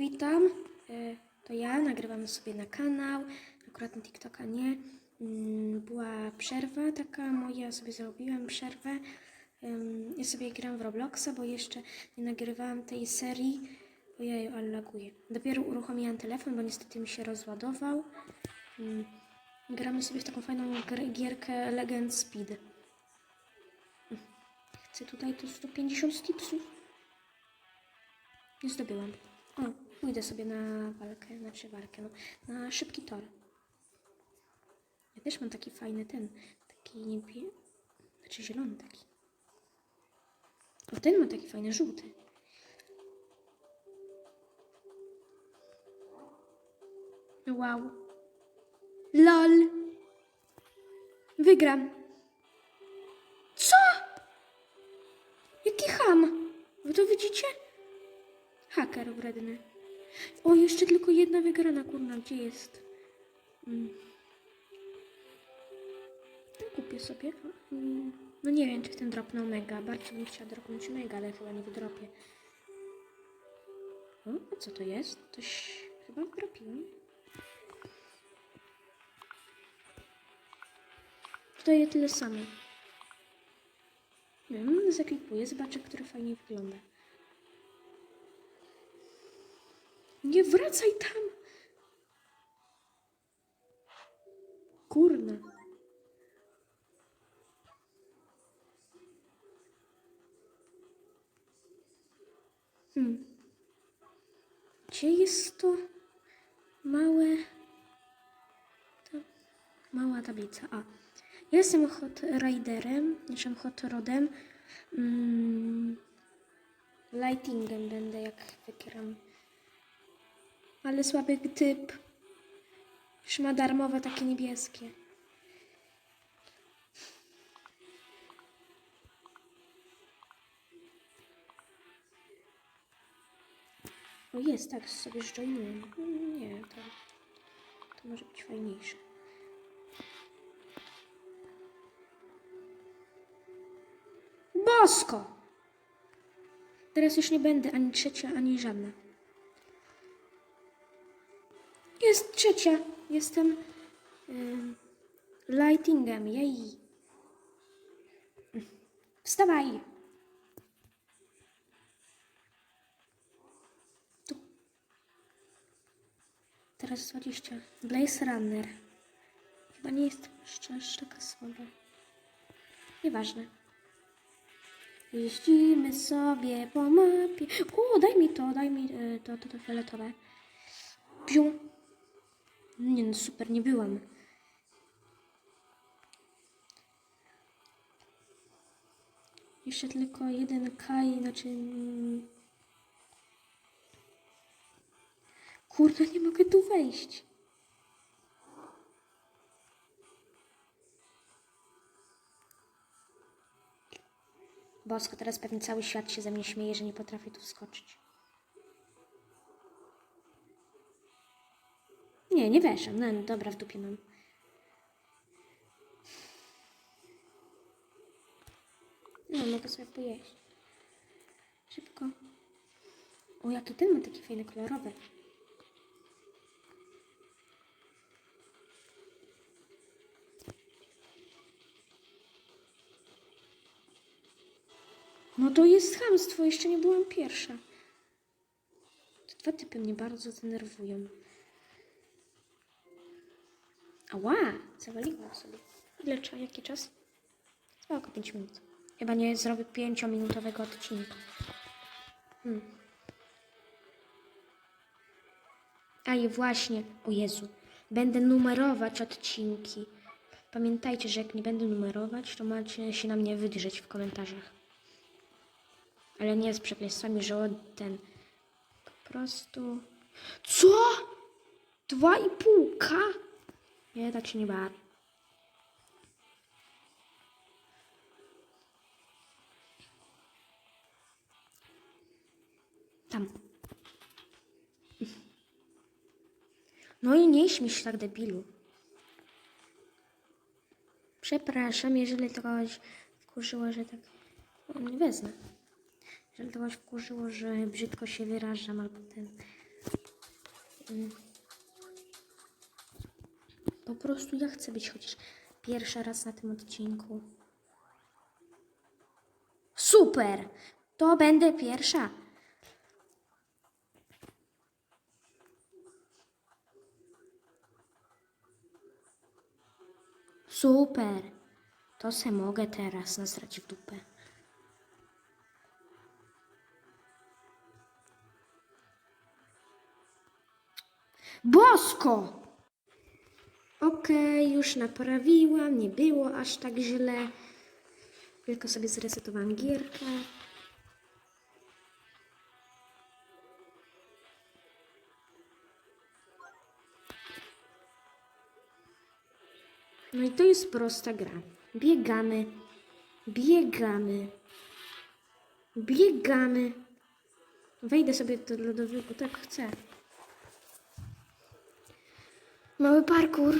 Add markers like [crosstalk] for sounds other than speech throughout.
Witam, e, to ja, nagrywam sobie na kanał, akurat na TikToka nie. Mm, Była przerwa taka moja, sobie zrobiłem przerwę. Ja sobie gram w Robloxa, bo jeszcze nie nagrywałam tej serii. Ojeju, ale laguję. Dopiero uruchomiłam telefon, bo niestety mi się rozładował. Ym, Gramy sobie w taką fajną gierkę Legend Speed. Ym, Chcę tutaj tu 150 stipsów. Nie zdobyłam. O, pójdę sobie na walkę, znaczy walkę, no, na szybki tor. Ja też mam taki fajny ten, taki niebie... Znaczy zielony taki. O, ten ma taki fajny, żółty. Wow. LOL. Wygram. Co? Jaki ham? Wy to widzicie? Haker wredny. Jedna wygrana, kurna, gdzie jest? Mm. No, Kupię sobie. Mm. No nie wiem, czy ten dropnął mega. Bardzo bym chciała dropnąć mega, ale chyba nie wydropię. O, a co to jest? Coś chyba wdropiłem. Daje tyle samo. Wiem, zaklikuję, zobaczę, który fajnie wygląda. Nie wracaj tam! Kurna. Hmm. Gdzie jest to małe... Ta mała tablica. A. Ja jestem hot riderem, znaczy hot rodem. Mm, lightingem będę, jak wygram. Ale słaby typ. Już ma darmowe takie niebieskie. O jest, tak, sobie. Mm, Nie, to, to może być fajniejsze. Bosko! Teraz już nie będę ani trzecia, ani żadna. Jest trzecia. Jestem ym, lightingem. Jej. Wstawaj. Tu. Teraz 20. Blaze Runner. Chyba nie jest jeszcze taka słaba. Nieważne. Jeździmy sobie po mapie. O, daj mi to, daj mi e, to, to, to fioletowe. Piu. Nie no, super, nie byłam. Jeszcze tylko jeden kaj, znaczy... mm. Kurna, nie mogę tu wejść. Bosko, teraz pewnie cały świat się ze mnie śmieje, że nie potrafię tu wskoczyć. Nie, nie weszłam. No, no dobra, w dupie mam. No, mogę sobie pojeść. Szybko. O, jaki ten ma taki fajny, kolorowy. No to jest chamstwo, jeszcze nie byłam pierwsza. Te dwa typy mnie bardzo denerwują. Ała, zawaliłam sobie. Ile jaki czas? Spoko, 5 minut. Chyba nie zrobię 5-minutowego odcinka. Hmm. A i właśnie, o Jezu, będę numerować odcinki. Pamiętajcie, że jak nie będę numerować, to macie się na mnie wydrzeć w komentarzach. Ale nie z przekleństwami, że ten. Po prostu. Co? Dwa i pół K? Nie, tak się nie bawi. Tam. No i nie śmiej się tak debilu. Przepraszam, jeżeli to kogoś wkurzyło, że tak... No, nie wezmę. Jeżeli to kogoś wkurzyło, że brzydko się wyrażam albo ten... Mm. Po prostu ja chcę być chociaż pierwszy raz na tym odcinku. Super! To będę pierwsza. Super! To se mogę teraz nasrać w dupę. Bosko! Okej, już naprawiłam, nie było aż tak źle. Tylko sobie zresetowałam gierkę. No i to jest prosta gra. Biegamy, biegamy, biegamy. Wejdę sobie do lodowego, tak chcę. Mały parkour.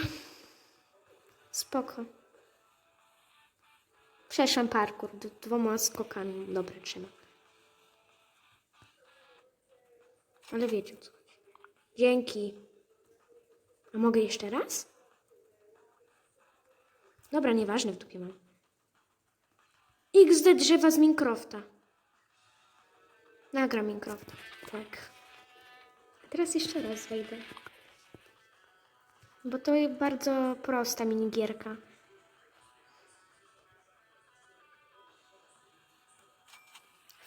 Spoko. Przeszłam parkour dwoma skokami. Dobra, trzymam. Ale wiecie co. Dzięki. A mogę jeszcze raz? Dobra, nieważne w dupie mam. XD drzewa z Minecrafta. Nagram Minecrafta. Tak. A teraz jeszcze raz wejdę. Bo to jest bardzo prosta minigierka.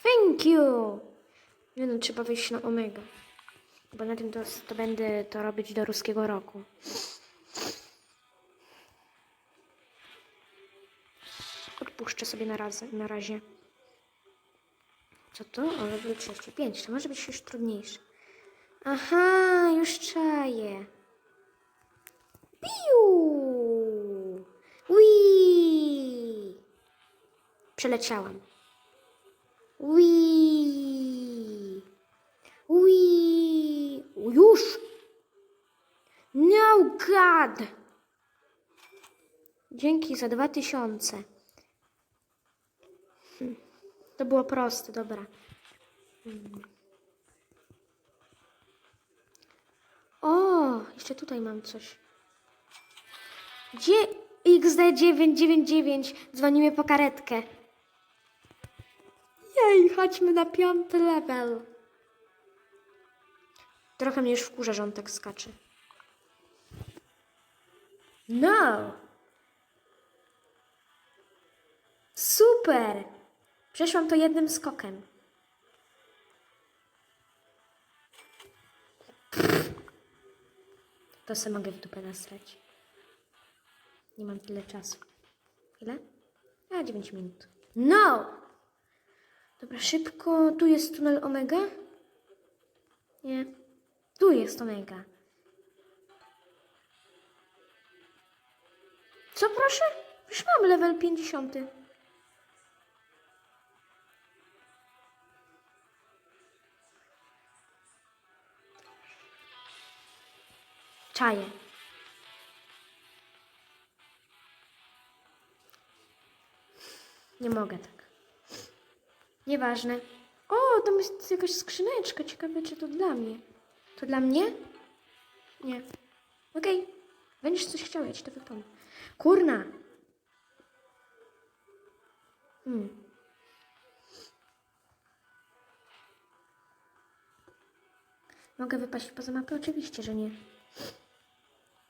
Thank you! Nie no, trzeba wejść na Omega. Bo na tym to, to będę to robić do ruskiego roku. Odpuszczę sobie na, raz, na razie. Co to? O, level 35. To może być już trudniejsze. Aha, już czaję. Piu! Ui! Przeleciałam. Ui! Ui! Już! No God! Dzięki za dwa tysiące. Hm, To było proste, dobra. Hmm. O, jeszcze tutaj mam coś. Gdzie XD999 dzwonimy po karetkę? Jej, chodźmy na piąty level. Trochę mnie już wkurza, że on tak skacze. No! Super! Przeszłam to jednym skokiem. To se mogę w dupę nasrać. Nie mam tyle czasu. Ile? A, 9 minut. No! Dobra, szybko. Tu jest tunel Omega? Nie. Tu jest Omega. Co proszę? Już mam level 50. Czaję. Nie mogę tak. Nieważne. O, tam jest jakaś skrzyneczka. Ciekawe, czy to dla mnie. To dla mnie? Nie. Okej. Będziesz coś chciał, ja ci to wypomnę. Kurna. Hmm. Mogę wypaść poza mapę? Oczywiście, że nie.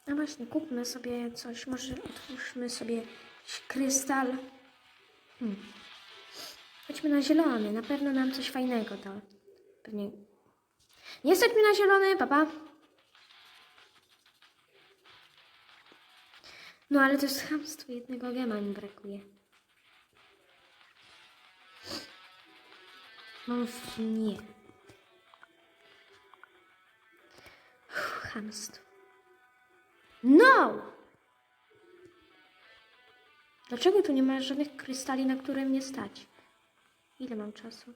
A właśnie, kupmy sobie coś. Może otwórzmy sobie jakiś krystal. Hmm. Chodźmy na zielony. Na pewno nam coś fajnego da. Pewnie. Nie stać mi na zielony, papa. No ale to jest chamstwo. Jednego gema mi brakuje. Mam. Nie. Uff, chamstwo. No! Dlaczego tu nie ma żadnych krystali, na które mnie stać? Ile mam czasu?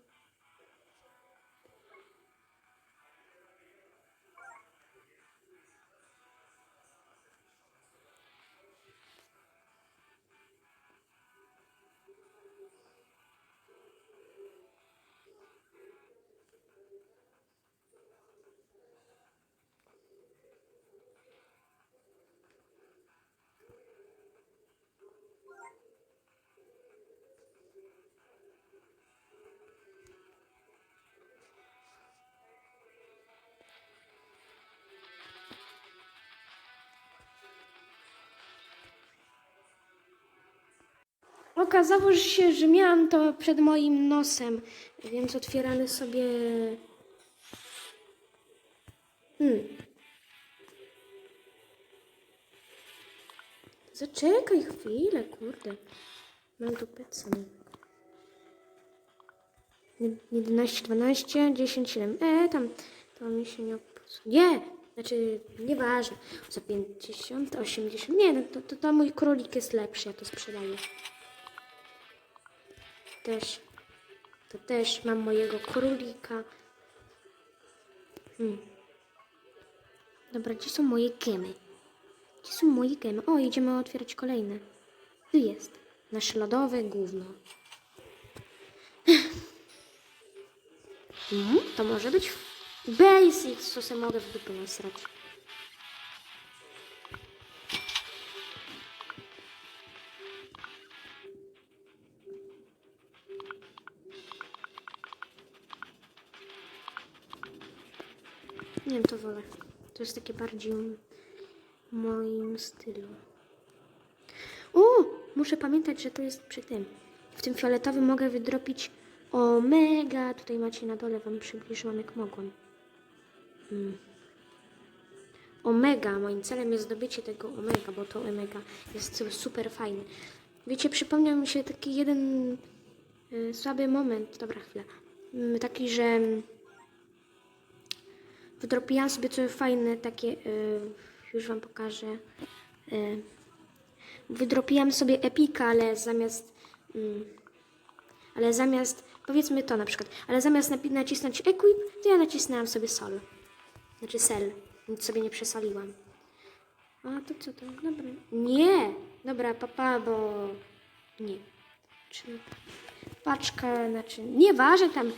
Okazało się, że miałam to przed moim nosem, więc otwieramy sobie... Hmm. Zaczekaj chwilę, kurde. Mam tu pecę. 11, 12, 10, 7. E, tam to mi się nie opłaca. Nie! Znaczy, nieważne. Za 50, 80. Nie, no to, to, to mój królik jest lepszy, ja to sprzedaję. Też. To też mam mojego królika. Hmm. Dobra, gdzie są moje gemy? Gdzie są moje gemy? O, idziemy otwierać kolejne. Tu jest. Nasze lodowe gówno. [laughs] Mm, to może być basic, co se mogę w dupę nasrać. Wiem, to wolę. To jest takie bardziej moim stylu. O! Muszę pamiętać, że to jest przy tym. W tym fioletowym mogę wydropić omega. Tutaj macie na dole, wam przybliżyłam jak mogłam. Mm. Omega. Moim celem jest zdobycie tego omega, bo to omega jest super fajny. Wiecie, przypomniał mi się taki jeden y, słaby moment. Dobra, chwilę. Mm, taki, że wydropiłam sobie coś fajne, takie, y, już wam pokażę. Y, wydropiłam sobie epika, ale zamiast, mm, ale zamiast, powiedzmy to na przykład, ale zamiast nacisnąć equip, to ja nacisnęłam sobie sol. Znaczy sel, nic sobie nie przesoliłam. A to co to? Dobra. Nie! Dobra, papa, bo nie. Czy paczka, znaczy, nieważne tam,